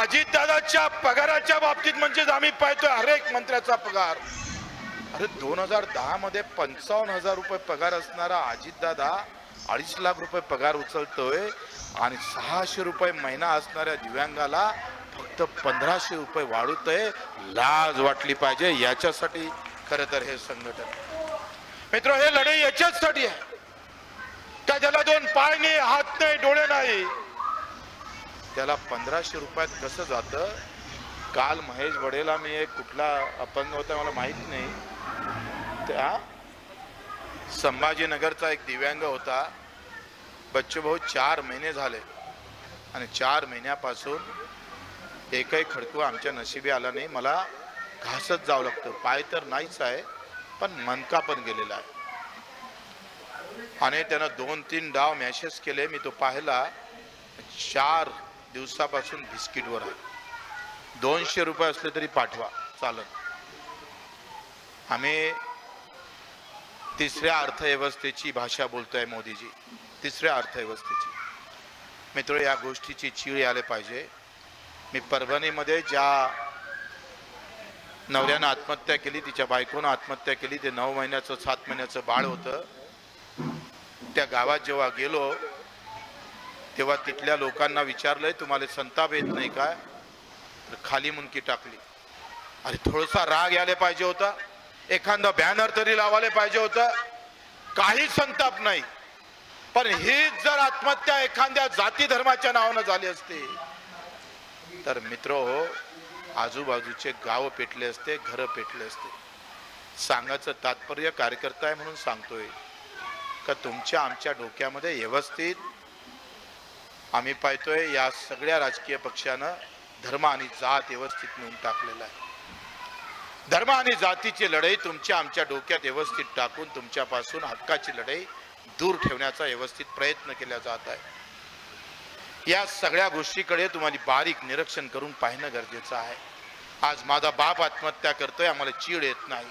अजितदादाच्या पगाराच्या बाबतीत म्हणजेच आम्ही पाहतोय हरेक मंत्र्याचा पगार. अरे दोन हजार दहा मध्ये पंचावन्न हजार रुपये पगार असणारा अजितदादा अडीच लाख रुपये पगार उचलतोय आणि सहाशे रुपये महिना असणाऱ्या दिव्यांगाला फक्त पंधराशे रुपये वाढवतोय. लाज वाटली पाहिजे. याच्यासाठी खर तर हे संघटन. मित्र हे लढाई याच्याचसाठी आहे. का ज्याला दोन पाय नाही हात नाही डोळे नाही त्याला पंधराशे रुपयात कसं जातं? काल महेश बडेला मी एक कुठला अपंग होता मला माहीत नाही. त्या संभाजीनगरचा एक दिव्यांग होता. बच्चूभाऊ चार महिने झाले आणि चार महिन्यापासून एकही खडकू आमच्या नशिबी आला नाही. मला घासत जावं लागतं. पाय तर नाहीच आहे पण मनका पण गेलेला आहे. आणि त्यानं दोन तीन डाव मॅसेज केले. मी तो पाहिला. चार दिवसापासून बिस्किटवर आहे. दोनशे रुपये असले तरी पाठवा चालत आम्ही तिसऱ्या अर्थव्यवस्थेची भाषा बोलतोय मोदीजी. तिसऱ्या अर्थव्यवस्थेची. मित्र या गोष्टीची चीळ यायला पाहिजे. मी परभणीमध्ये ज्या नवऱ्यानं आत्महत्या केली तिच्या बायकोनं आत्महत्या केली ते नऊ महिन्याचं सात महिन्याचं बाळ होतं. त्या गावात जेव्हा गेलो तेव्हा तिथल्या लोकांना विचारलंय तुम्हाला संताप येत नाही काय तर खाली मुंकी टाकली. अरे थोडासा राग यायला पाहिजे होता. एखादा बॅनर तरी लावायला पाहिजे होता. काही संताप नाही. पण हीच जर आत्महत्या एखाद्या जाती धर्माच्या नावानं झाली असते तर मित्र हो आजूबाजूचे गाव पेटले असते घरं पेटले असते. सांगायचं तात्पर्य कार्यकर्ता आहे म्हणून सांगतोय. का तुमच्या आमच्या डोक्यामध्ये व्यवस्थित आम्ही पाहतोय या सगळ्या राजकीय पक्षानं धर्म आणि जात व्यवस्थित नेऊन टाकलेला आहे. धर्म आणि जातीची लढाई तुमच्या आमच्या डोक्यात व्यवस्थित टाकून तुमच्यापासून हक्काची लढाई दूर ठेवण्याचा व्यवस्थित प्रयत्न केला जात आहे. या सगळ्या गोष्टीकडे तुम्हाला बारीक निरीक्षण करून पाहणं गरजेचं आहे. आज माझा बाप आत्महत्या करतोय आम्हाला चीड येत नाही.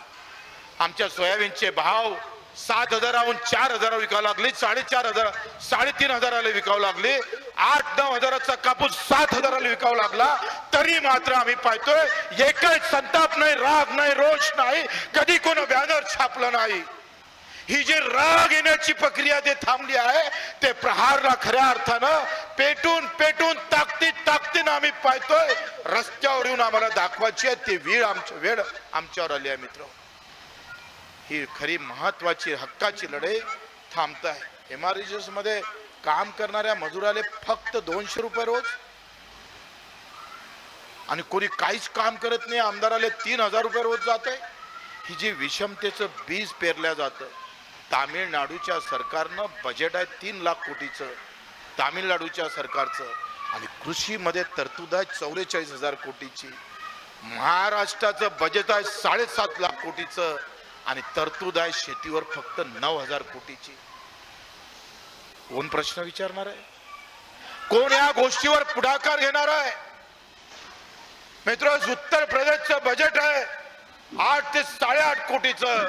आमच्या सोयाबीनचे भाव सात हजाराहून चार हजार विकावं लागले साडेचार हजार साडेतीन हजाराला विकावं लागले आठ नऊ हजाराचा कापूस सात हजाराला विकावं लागला. तरी मात्र आम्ही पाहतोय एकच संताप नाही राग नाही रोष नाही कधी कोण बॅनर छापलं नाही. ही जी राग येण्याची प्रक्रिया जे थांबली आहे ते प्रहारला खऱ्या अर्थानं पेटून पेटून ताकदीत ताकदीनं आम्ही पाहतोय रस्त्यावर येऊन आम्हाला दाखवायची आहे ती वेळ आमचं वेळ आमच्यावर आली आहे मित्र. ही खरी महत्वाची हक्काची लढाई थांबत आहे एम आरमध्ये काम करणाऱ्या मजुराले फक्त दोनशे रुपये रोज. आणि कोणी काहीच काम करत नाही आमदाराले तीन हजार रुपये रोज जात आहे ही जी विषमतेचं बीज पेरल्या जातं तामिळनाडूच्या सरकारनं बजेट आहे तीन लाख कोटीचं. तामिळनाडूच्या सरकारचं. आणि कृषीमध्ये तरतूद आहे चौवेचाळीस हजार कोटीची. महाराष्ट्राचं बजेट आहे साडेसात लाख कोटीचं. आणि तरतूद आहे शेतीवर फक्त नऊ हजार कोटीची. कोण प्रश्न विचारणार आहे? कोण या गोष्टीवर पुढाकार घेणार आहे? मित्र उत्तर प्रदेशचं बजेट आहे आठ ते साडेआठ कोटीचं.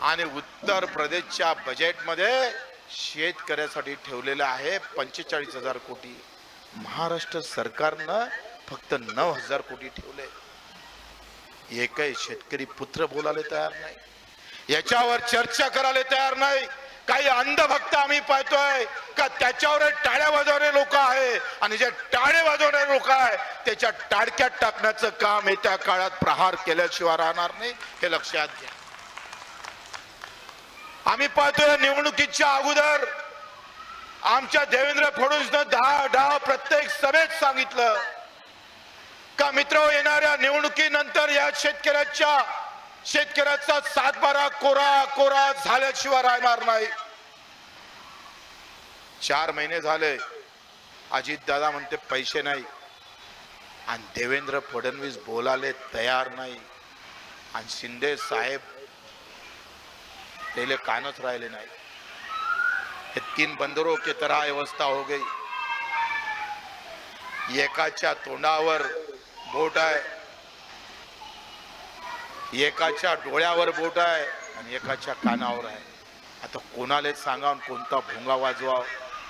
आणि उत्तर प्रदेशच्या बजेटमध्ये शेतकऱ्यासाठी ठेवलेलं आहे पंचेचाळीस हजार कोटी. महाराष्ट्र सरकारनं फक्त नऊ हजार कोटी ठेवले. एकही शेतकरी पुत्र बोलायला तयार नाही. याच्यावर चर्चा करायला तयार नाही. काही अंधभक्त आम्ही पाहतोय का त्याच्यावर टाळ्या वाजवणारे लोक आहे. आणि जे टाळे वाजवणारे लोक आहे त्याच्या टाडक्यात टाकण्याचं काम येत्या काळात प्रहार केल्याशिवाय राहणार नाही हे लक्षात घ्या. आम्ही पाहतोय निवडणुकीच्या अगोदर आमच्या देवेंद्र फडणवीसनं दहा दहा प्रत्येक सभेत सांगितलं का मित्र येणाऱ्या निवडणुकीनंतर या शेतकऱ्याच्या शेतकऱ्याचा सातबारा कोरा कोरा झाल्याशिवाय राहणार नाही. चार महिने झाले अजित दादा म्हणते पैसे नाही. आणि देवेंद्र फडणवीस बोलाले तयार नाही. आणि शिंदे साहेब तेले कानच राहिले नाही. हे तीन बंदरों की तरह व्यवस्था हो गई. एकाच्या तोंडावर बोट आहे. एकाच्या डोळ्यावर बोट आहे आणि एकाच्या कानावर आहे. आता कोणालाच सांगा कोणता भोंगा वाजवा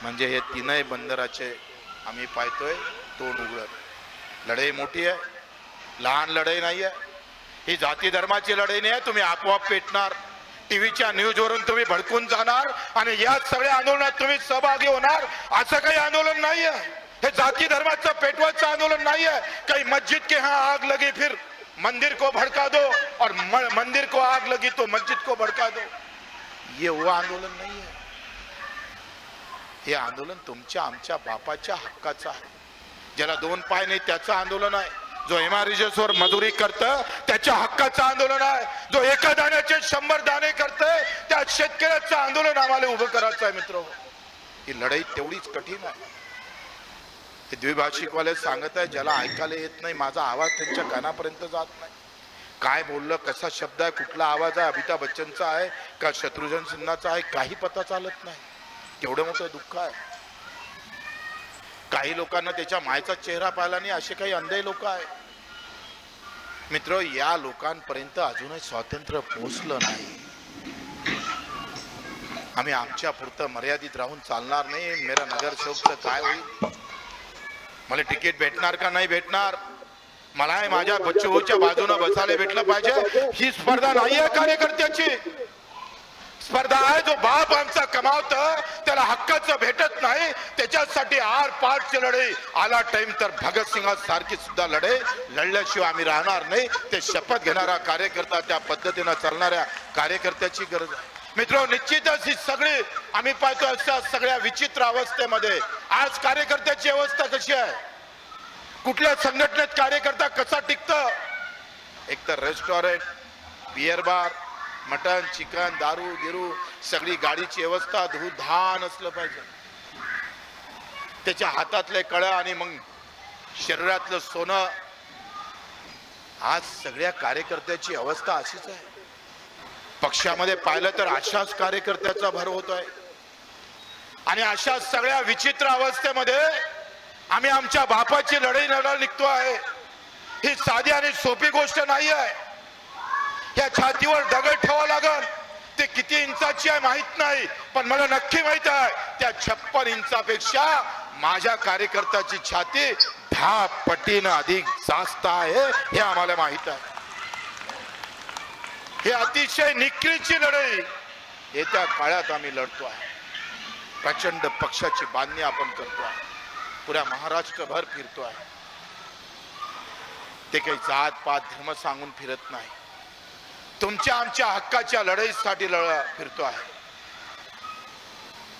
म्हणजे हे तीनही बंदराचे आम्ही पाहतोय तोंड उघडत. लढाई मोठी आहे. लहान लढाई नाही आहे. ही जाती धर्माची लढाई नाही आहे. तुम्ही आपोआप पेटणार. टीव्हीच्या न्यूजवरून तुम्ही भडकून जाणार आणि या सगळ्या आंदोलनात तुम्ही सहभागी होणार. असं काही आंदोलन नाही आहे. हे जाती धर्माचं पेटवायचं आंदोलन नाहीये. है कहीं मस्जिद के यहाँ आग लगी फिर मंदिर को भड़का दो और मंदिर को आग लगी तो मस्जिद को भड़का दो। ये वो आंदोलन नहीं है। हे आंदोलन तुमच्या आमच्या बापाच्या हक्काचं आहे. ज्याला दोन पाय नाही त्याचं आंदोलन आहे. जो वर मजुरी करत त्याच्या हक्काचं आंदोलन आहे. जो एका दाण्याचे शंभर दाणे करतय त्या शेतकऱ्याचं आंदोलन आम्हाला उभं करायचं आहे मित्र. ही लढाई तेवढीच कठीण आहे. ते द्विभाषिकवाले सांगत आहे ज्याला ऐकायला येत नाही माझा आवाज त्यांच्या कानापर्यंत जात नाही. काय बोललं कसा शब्द आहे कुठला आवाज आहे अमिताभ बच्चनचा आहे का शत्रुघ्न सिन्हाचा आहे काही पता चालत नाही. केवढं मोठं दुःख आहे. काही लोकांना त्याच्या मायचा चेहरा पाहिला नाही असे काही अंधे लोक आहे. मित्र या लोकांपर्यंत अजूनही स्वातंत्र्य पोचलं नाही. आम्ही आमच्या पुरतं मर्यादित राहून चालणार नाही. मेरा नगरसेवकचं काय होईल? मला तिकीट भेटणार का नाही भेटणार? मला माझ्या बच्चूच्या बाजूने बसायला भेटलं पाहिजे. ही स्पर्धा नाही आहे कार्यकर्त्याची. स्पर्धा आहे जो बाप आमचा कमावत त्याला हक्काचं भेटत नाही. त्याच्यासाठी आर पारची लढाई. आला टाइम तर भगतसिंगा सारखी सुद्धा लढाई. लढल्याशिवाय आम्ही राहणार नाही. ते शपथ घेणारा कार्यकर्ता त्या पद्धतीनं चालणाऱ्या कार्यकर्त्याची गरज आहे. मित्र निश्चितच ही सगळी आम्ही पाहतो अशा सगळ्या विचित्र अवस्थेमध्ये. आज कार्यकर्त्याची अवस्था कशी आहे? कुठल्या संघटनेत कार्यकर्ता कसा टिकत? एक तर restaurant beer bar mutton chicken दारू गिरू सगळी गाडीची व्यवस्था धान असलं पाहिजे. त्याच्या हातातले कळा आणि मग शरीरातलं सोनं. आज सगळ्या कार्यकर्त्याची अवस्था अशीच आहे. पक्षामध्ये पाहिलं तर अशाच कार्यकर्त्याचा भर होतोय. आणि अशा सगळ्या विचित्र अवस्थेमध्ये आम्ही आमच्या बापाची लढाई लढायला निघतो आहे. ही साधी आणि सोपी गोष्ट नाही आहे. या छातीवर दगड ठेवा लागल. ते किती इंचाची आहे माहीत नाही. पण मला नक्की माहीत आहे त्या छप्पन इंचापेक्षा माझ्या कार्यकर्त्याची छाती दहा पटीनं अधिक जास्त आहे हे आम्हाला माहीत आहे. हे अतिशय निकृतची लढाई. येत्या काळात आम्ही लढतो आहे. प्रचंड पक्षाची बांधणी आपण करतो आहे. पुऱ्या महाराष्ट्रभर फिरतो आहे. ते काही जात पात धर्म सांगून फिरत नाही. तुमच्या आमच्या हक्काच्या लढाईसाठी लढ फिरतो आहे.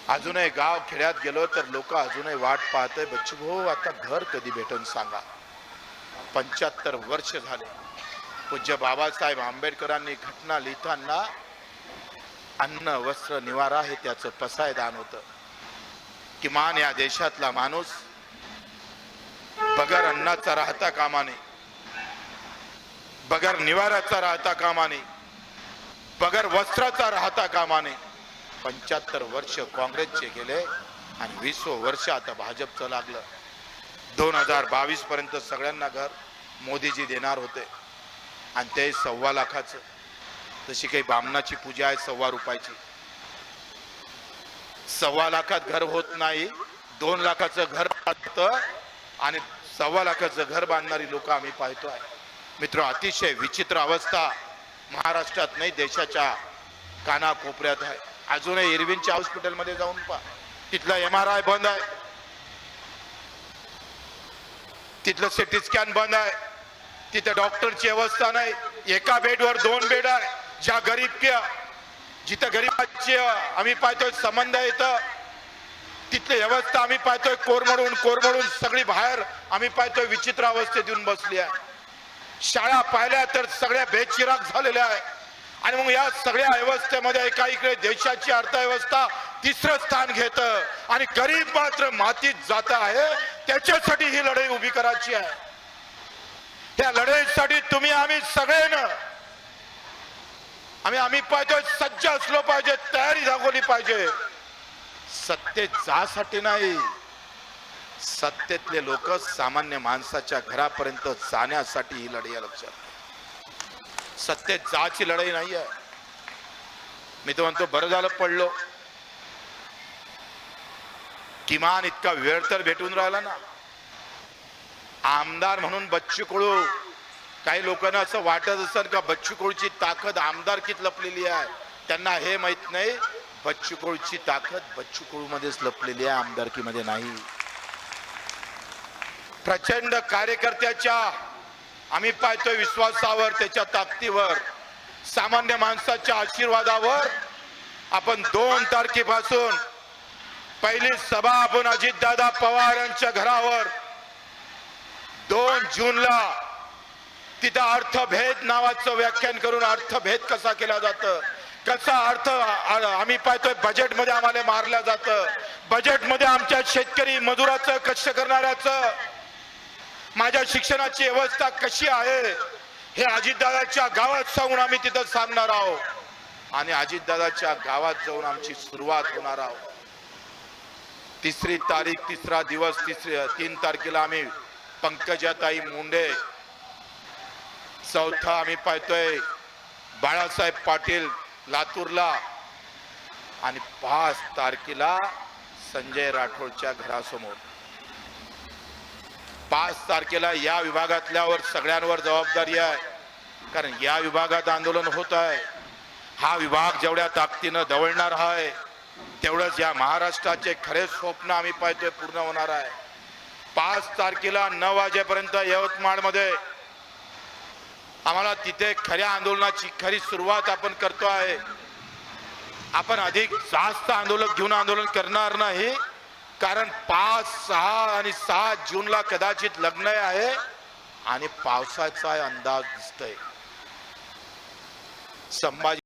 अजूनही गाव खेड्यात गेलो तर लोक अजूनही वाट पाहते बच्चू भाऊ आता घर कधी भेटून सांगा. पंच्याहत्तर वर्ष झाले. पूज्य बाबासाहेब आंबेडकरांनी घटना लिहिताना अन्न वस्त्र निवारा हे त्याचं पसायदान होतं. किमान या देशातला माणूस बगर अन्नाचा राहता कामाने बगर निवाराचा राहता कामाने बगर वस्त्राचा राहता कामाने पंच्याहत्तर वर्ष काँग्रेसचे गेले आणि वीस वर्ष आता भाजपचं लागलं. दोन हजार बावीस पर्यंत सगळ्यांना घर मोदीजी देणार होते. आणि ते सव्वा लाखाचं. जशी काही बामणाची पूजा आहे सव्वा रुपयाची. सव्वा लाखात घर होत नाही दोन लाखाचं घर बांधतं आणि सव्वा लाखाचं घर बांधणारी लोक आम्ही पाहतो आहे मित्र अतिशय विचित्र अवस्था महाराष्ट्रात नाही देशाच्या कानाकोपऱ्यात आहे. अजूनही इरविनच्या हॉस्पिटलमध्ये जाऊन पहा. तिथला एम आर आय बंद आहे. तिथलं सिटी स्कॅन बंद आहे. तिथे डॉक्टरची अवस्था नाही. एका बेडवर दोन बेड आहे. ज्या गरीब के जिथं गरीबाची आम्ही पाहतोय संबंध येतं तिथली व्यवस्था आम्ही पाहतोय कोरमडून कोरमडून सगळी बाहेर आम्ही पाहतोय विचित्र अवस्थेत येऊन बसली आहे. शाळा पाहिल्या तर सगळ्या बेचिराग झालेल्या आहे. आणि मग या सगळ्या अवस्थेमध्ये एका इकडे देशाची अर्थव्यवस्था तिसरं स्थान घेतं. आणि गरीब मात्र मातीत जात आहे. त्याच्यासाठी ही लढाई उभी करायची आहे. त्या लढाईसाठी तुम्ही आम्ही सगळेनं आम्ही आम्ही पाहिजे सज्ज असलो पाहिजे तयारी दाखवली पाहिजे. सत्तेत जासाठी नाही सत्तेतले लोक सामान्य माणसाच्या घरापर्यंत जाण्यासाठी ही लढाई लक्षात. सत्तेत जाची लढाई नाही आहे मी तर म्हणतो बरं झालं पडलो. किमान इतका वेळ तर भेटून राहिला ना. आमदार म्हणून बच्चू कुळू. काही लोकांना असं वाटत असेल का बच्चू कडूची ताकद आमदारकीत लपलेली आहे? त्यांना हे माहीत नाही. बच्चू कडूची ताकद बच्चू कुळूमध्येच लपलेली आहे आमदारकीमध्ये नाही. प्रचंड कार्यकर्त्याच्या आम्ही पाहतोय विश्वासावर त्याच्या ताकदीवर सामान्य माणसाच्या आशीर्वादावर. आपण दोन तारखेपासून पहिली सभा आपण अजितदादा पवार यांच्या घरावर दोन जूनला तिथं अर्थभेद नावाचं व्याख्यान करून अर्थभेद कसा केला जातं? कसा अर्थ आम्ही पाहतोय बजेटमध्ये आम्हाला मारलं जातं. बजेटमध्ये आमच्या शेतकरी मजुराचं कष्ट करणाऱ्याचं माझ्या शिक्षणाची व्यवस्था कशी आहे हे अजितदादाच्या गावात जाऊन आम्ही तिथं सांगणार आहोत. आणि अजितदादाच्या गावात जाऊन आमची सुरुवात होणार आहोत. तिसरी तारीख तिसरा दिवस तिसरी तीन तारखेला आम्ही पंकजाताई मुंडे. चौथा आम्ही पाहतोय बाळासाहेब पाटील लातूरला. आणि पाच तारखेला संजय राठोडच्या घरासमोर. पाच तारखेला या विभागातल्यावर सगळ्यांवर जबाबदारी आहे. कारण या विभागात आंदोलन होत आहे. हा विभाग जेवढ्या ताकदीनं दवळणार आहे तेवढंच या महाराष्ट्राचे खरे स्वप्न आम्ही पाहतोय पूर्ण होणार आहे. पाच तारखेला नऊ वाजेपर्यंत यवतमाळमध्ये. आम्हाला तिथे खऱ्या आंदोलनाची खरी सुरुवात आपण करतो आहे. आपण अधिक जास्त आंदोलन घेऊन आंदोलन करणार नाही. कारण पाच सहा आणि सहा जूनला कदाचित लग्न आहे आणि पावसाचा अंदाज दिसतोय. संभाजी